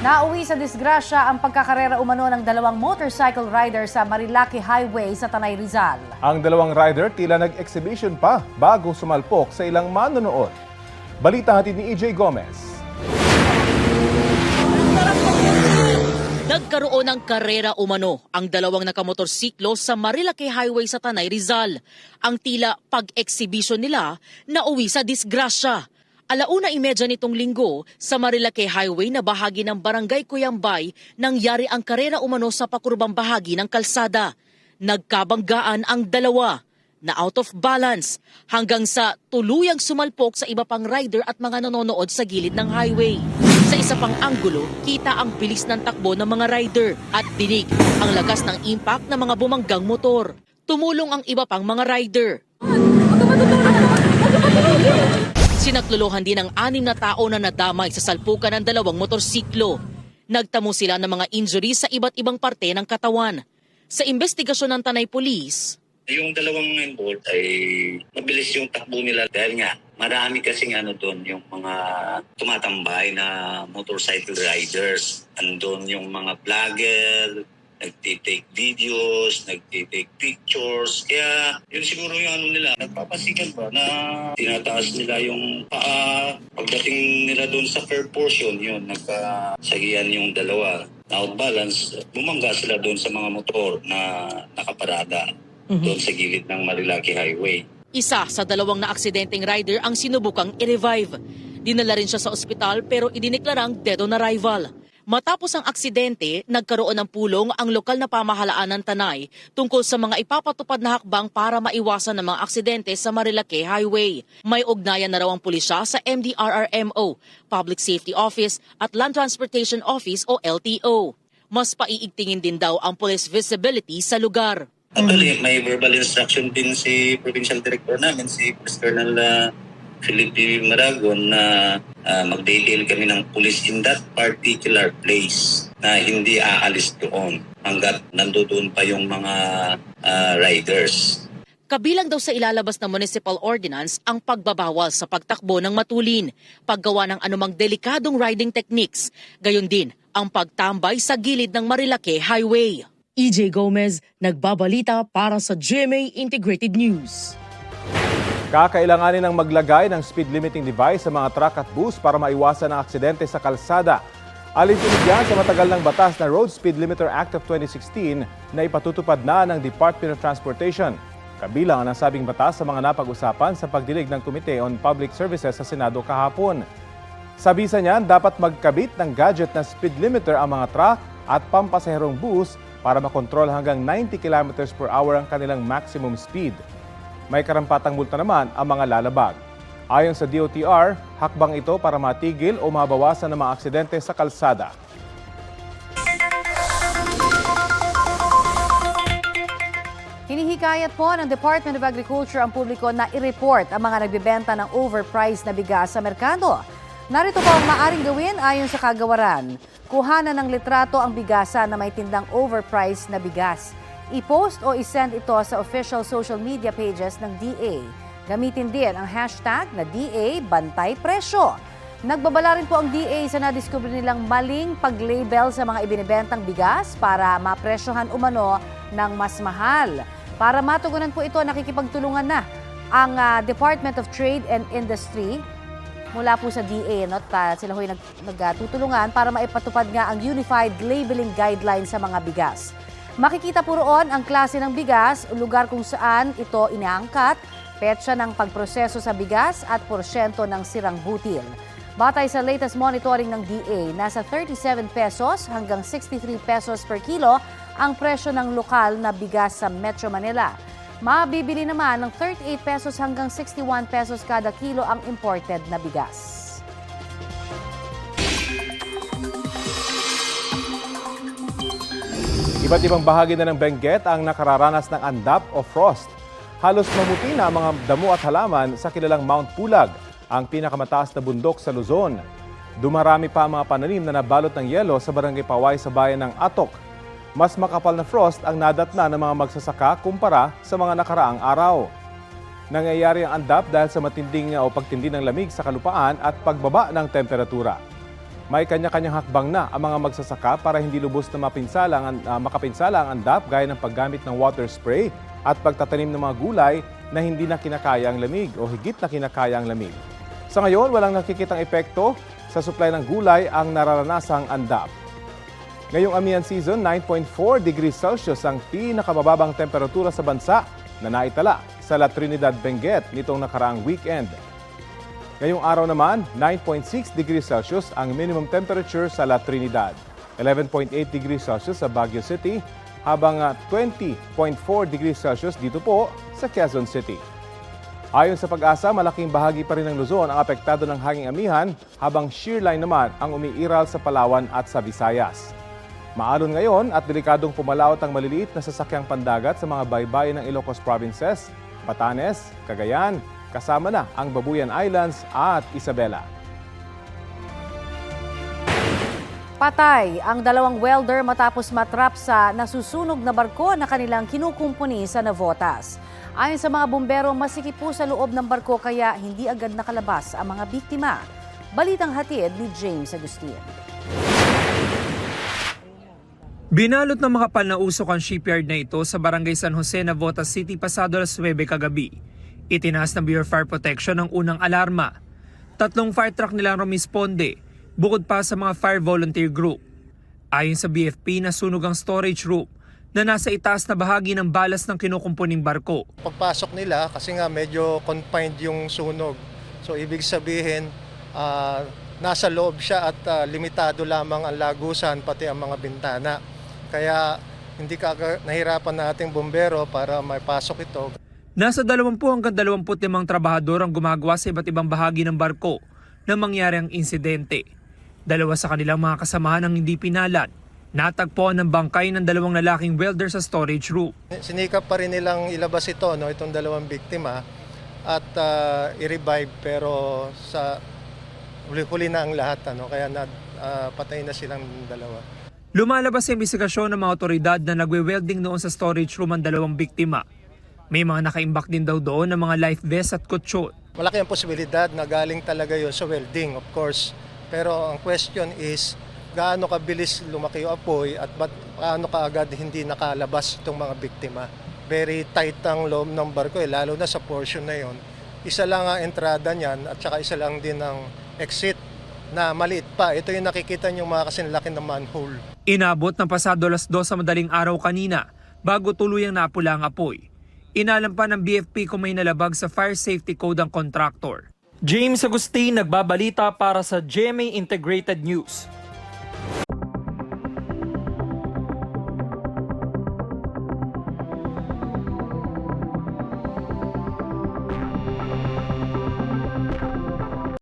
Nauwi sa disgrasya ang pagkakarera umano ng dalawang motorcycle rider sa Marilaki Highway sa Tanay Rizal. Ang dalawang rider tila nag-exhibition pa bago sumalpok sa ilang manonood. Balita hatid ni EJ Gomez. Nagkaroon ng karera umano ang dalawang nakamotorsiklo sa Marilaki Highway sa Tanay Rizal. Ang tila pag-exhibition nila na uwi sa disgrasya. Alauna imedya nitong linggo sa Marilaki Highway na bahagi ng Barangay Cuyambay nangyari ang karera umano sa pakurbang bahagi ng kalsada. Nagkabanggaan ang dalawa na out of balance hanggang sa tuluyang sumalpok sa iba pang rider at mga nanonood sa gilid ng highway. Sa isa pang anggulo, kita ang bilis ng takbo ng mga rider at dinig ang lakas ng impact ng mga bumanggang motor. Tumulong ang iba pang mga rider. Sinakluluhan din ang anim na tao na nadamay sa salpukan ng dalawang motorsiklo. Nagtamo sila ng mga injuries sa iba't ibang parte ng katawan. Sa investigasyon ng Tanay Police, Yung dalawang involved ay mabilis yung takbo nila dahil nga marami kasing ano doon yung mga tumatambay na motorcycle riders. Andun yung mga vlogger, nagtitake videos, nagtitake pictures. Kaya yun siguro yung ano nila, nagpapasikan ba na tinataas nila yung paa. Pagdating nila doon sa fair portion, yun, nagkasagian yung dalawa. Out balance, bumangga sila doon sa mga motor na nakaparada doon sa gilid ng Marilaki Highway. isa sa dalawang na-aksidenteng rider ang sinubukang i-revive. Dinala rin siya sa ospital pero idineklarang dead on arrival. Matapos ang aksidente, nagkaroon ng pulong ang lokal na pamahalaan ng Tanay tungkol sa mga ipapatupad na hakbang para maiwasan ng mga aksidente sa Marilake Highway. May ugnayan na raw ang pulisya sa MDRRMO, Public Safety Office at Land Transportation Office o LTO. Mas paiigtingin din daw ang police visibility sa lugar. Actually, may verbal instruction din si Provincial Director namin, si Colonel uh, Felipe Maragon na uh, mag-detail kami ng police in that particular place na hindi aalis doon hanggat nandoon pa yung mga uh, riders. Kabilang daw sa ilalabas na municipal ordinance ang pagbabawal sa pagtakbo ng matulin, paggawa ng anumang delikadong riding techniques, gayon din ang pagtambay sa gilid ng Marilake Highway. EJ Gomez, nagbabalita para sa GMA Integrated News. Kakailanganin ng maglagay ng speed limiting device sa mga truck at bus para maiwasan ang aksidente sa kalsada. Alintunig yan sa matagal ng batas na Road Speed Limiter Act of 2016 na ipatutupad na ng Department of Transportation. Kabilang ang nasabing batas sa mga napag-usapan sa pagdinig ng Committee on Public Services sa Senado kahapon. Sabi sa niyan, dapat magkabit ng gadget na speed limiter ang mga truck at pampasaherong bus para makontrol hanggang 90 km per hour ang kanilang maximum speed. May karampatang multa naman ang mga lalabag. Ayon sa DOTR, hakbang ito para matigil o mabawasan ng mga aksidente sa kalsada. Hinihikayat po ng Department of Agriculture ang publiko na i-report ang mga nagbibenta ng overpriced na bigas sa merkado. Narito po ang maaring gawin ayon sa kagawaran. Kuhanan ng litrato ang bigasa na may tindang overpriced na bigas. I-post o i-send ito sa official social media pages ng DA. Gamitin din ang hashtag na DA Bantay Presyo. Nagbabala rin po ang DA sa nadiskubre nilang maling pag-label sa mga ibinibentang bigas para mapresyohan umano ng mas mahal. Para matugunan po ito, nakikipagtulungan na ang ah, Department of Trade and Industry mula po sa DA. No? Ta- sila ho'y nag, nagtutulungan para maipatupad nga ang Unified Labeling Guidelines sa mga bigas. Makikita po roon ang klase ng bigas, lugar kung saan ito inaangkat, petsa ng pagproseso sa bigas at porsyento ng sirang butil. Batay sa latest monitoring ng DA, nasa 37 pesos hanggang 63 pesos per kilo ang presyo ng lokal na bigas sa Metro Manila. Mabibili naman ng 38 pesos hanggang 61 pesos kada kilo ang imported na bigas. Iba't ibang bahagi na ng Benguet ang nakararanas ng andap o frost. Halos mamuti na ang mga damo at halaman sa kilalang Mount Pulag, ang pinakamataas na bundok sa Luzon. Dumarami pa ang mga pananim na nabalot ng yelo sa barangay Paway sa bayan ng Atok. Mas makapal na frost ang nadatna ng mga magsasaka kumpara sa mga nakaraang araw. Nangyayari ang andap dahil sa matinding o pagtindi ng lamig sa kalupaan at pagbaba ng temperatura. May kanya-kanyang hakbang na ang mga magsasaka para hindi lubos na mapinsala ang, ah, makapinsala ang andap gaya ng paggamit ng water spray at pagtatanim ng mga gulay na hindi na kinakaya ang lamig o higit na kinakaya ang lamig. Sa ngayon, walang nakikitang epekto sa supply ng gulay ang nararanasang andap. Ngayong amihan season, 9.4 degrees Celsius ang pinakamababang temperatura sa bansa na naitala sa La Trinidad, Benguet nitong nakaraang weekend. Ngayong araw naman, 9.6 degrees Celsius ang minimum temperature sa La Trinidad, 11.8 degrees Celsius sa Baguio City, habang ah, 20.4 degrees Celsius dito po sa Quezon City. Ayon sa pag-asa, malaking bahagi pa rin ng Luzon ang apektado ng hanging amihan habang shear line naman ang umiiral sa Palawan at sa Visayas. Maalon ngayon at delikadong pumalaot ang maliliit na sasakyang pandagat sa mga baybayin ng Ilocos Provinces, Batanes, Cagayan, kasama na ang Babuyan Islands at Isabela. Patay ang dalawang welder matapos matrap sa nasusunog na barko na kanilang kinukumpuni sa Navotas. Ayon sa mga bumbero, masikip po sa loob ng barko kaya hindi agad nakalabas ang mga biktima. Balitang hatid ni James Agustin. Binalot ng makapal na usok ang shipyard na ito sa barangay San Jose, Navotas City pasado alas 9 kagabi. Itinaas ng Bureau of Fire Protection ang unang alarma. Tatlong fire truck nilang rumisponde, bukod pa sa mga fire volunteer group. Ayon sa BFP, nasunog ang storage room na nasa itaas na bahagi ng balas ng kinukumpuning barko. pagpasok nila kasi nga medyo confined yung sunog. So ibig sabihin ah, nasa loob siya at ah, limitado lamang ang lagusan pati ang mga bintana. Kaya hindi ka nahirapan na ating bombero para maipasok ito. Nasa 20 hanggang 25 trabahador ang gumagawa sa iba't ibang bahagi ng barko nang mangyari ang insidente. Dalawa sa kanilang mga kasamahan ang hindi pinalad. Natagpuan ng bangkay ng dalawang lalaking welder sa storage room. Sinikap pa rin nilang ilabas ito, no, itong dalawang biktima at ah, i-revive pero sa huli-huli na ang lahat. Ano, kaya na, ah, patay na silang dalawa. Lumalabas sa investigasyon ng mga otoridad na nagwe-welding noon sa storage room ang dalawang biktima. May mga nakaimbak din daw doon ng mga life vest at kutsyon. Malaki ang posibilidad na galing talaga yun sa welding, of course. Pero ang question is, gaano kabilis lumaki yung apoy at ba't gaano kaagad hindi nakalabas itong mga biktima. Very tight ang loob ng barko, eh, lalo na sa portion na yon. Isa lang ang entrada niyan at saka isa lang din ang exit na maliit pa. Ito yung nakikita niyo mga kasinlaki ng manhole. Inabot ng pasado alas 2 sa madaling araw kanina bago tuluyang napula ang apoy. Inalam pa ng BFP kung may nalabag sa fire safety code ang contractor. James Agustin nagbabalita para sa GMA Integrated News.